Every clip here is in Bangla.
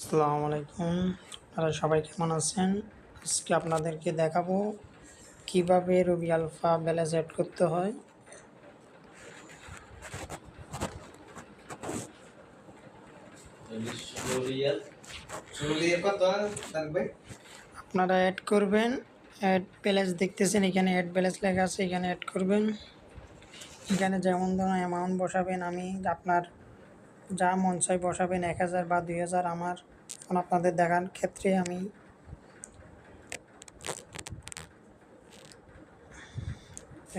আসসালামু আলাইকুম। আপনারা সবাই কেমন আছেন? আজকে আপনাদেরকে দেখাবো কীভাবে রবি আলফা ব্যালেন্স অ্যাড করতে হয়। আপনারা অ্যাড করবেন অ্যাড ব্যালেন্স দেখতেছেন, এখানে অ্যাড ব্যালেন্স লেখা আছে, এখানে অ্যাড করবেন। এখানে যেমন ধরুন অ্যামাউন্ট বসাবেন, আমি আপনার যা মন চাই বসাবেন, এক হাজার বা দুই হাজার আমার আপনাদের দেখার ক্ষেত্রে আমি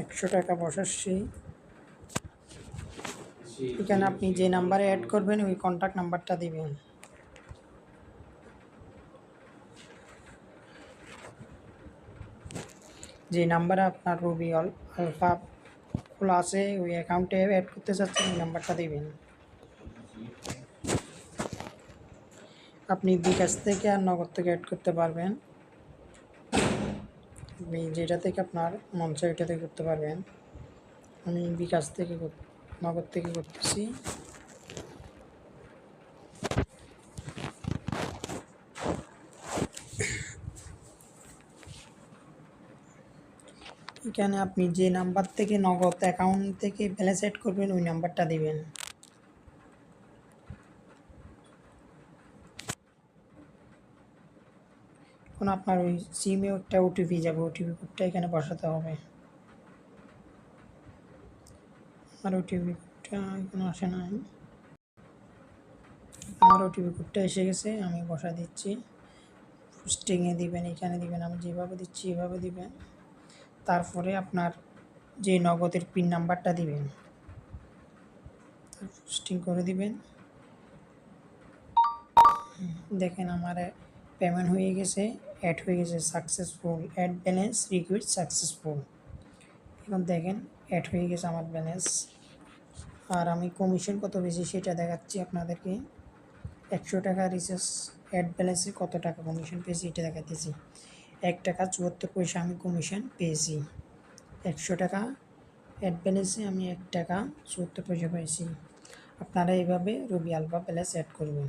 একশো টাকা বসাচ্ছি। এখানে আপনি যে নাম্বারে অ্যাড করবেন, ওই কন্ট্যাক্ট নাম্বারটা দিবেন। যে নাম্বারে আপনার রুবি আলফা খোলা আছে, ওই অ্যাকাউন্টে অ্যাড করতে চাচ্ছেন, ওই নাম্বারটা দিবেন। আপনি বিকাশ থেকে আর নগদ থেকে অ্যাড করতে পারবেন। আপনি যেটা থেকে আপনার মন চায় ওইটা থেকে করতে পারবেন। আমি বিকাশ থেকে নগদ থেকে করতেছি। এখানে আপনি যে নাম্বার থেকে নগদ অ্যাকাউন্ট থেকে ব্যালেন্স অ্যাড করবেন, ওই নাম্বারটা দিবেন। এখন আপনার ওই সিমে একটা ওটিপি যাবে ওটিপি কোডটা এখানে বসাতে হবে। আমার ওটিপি কোডটা এখানে আসে নাই। আমার ওটিপি কোডটা এসে গেছে, আমি বসা দিচ্ছি। পোস্টিংয়ে দিবেন, এখানে দিবেন, আমি যেভাবে দিচ্ছি এভাবে দিবেন। তারপরে আপনার যে নগদের পিন নাম্বারটা দিবেন পোস্টিং করে দিবেন। দেখেন আমার পেমেন্ট হয়ে গেছে অ্যাড হয়ে গেছে successful add balance required successful এখন দেখেন অ্যাড হয়ে গেছে আমার ব্যালেন্স আর আমি কমিশন কত বেশি সেটা দেখাচ্ছি আপনাদেরকে। একশো টাকা রিচার্জ অ্যাড ব্যালেন্সে কত টাকা কমিশন পেয়েছি এটা দেখাতেছি। এক টাকা চুয়াত্তর পয়সা আমি কমিশন পেয়েছি। একশো টাকা অ্যাড ব্যালেন্সে আমি এক টাকা চুয়াত্তর পয়সা পেয়েছি আপনারা এইভাবে রবি আলফা ব্যালেন্স অ্যাড করবেন।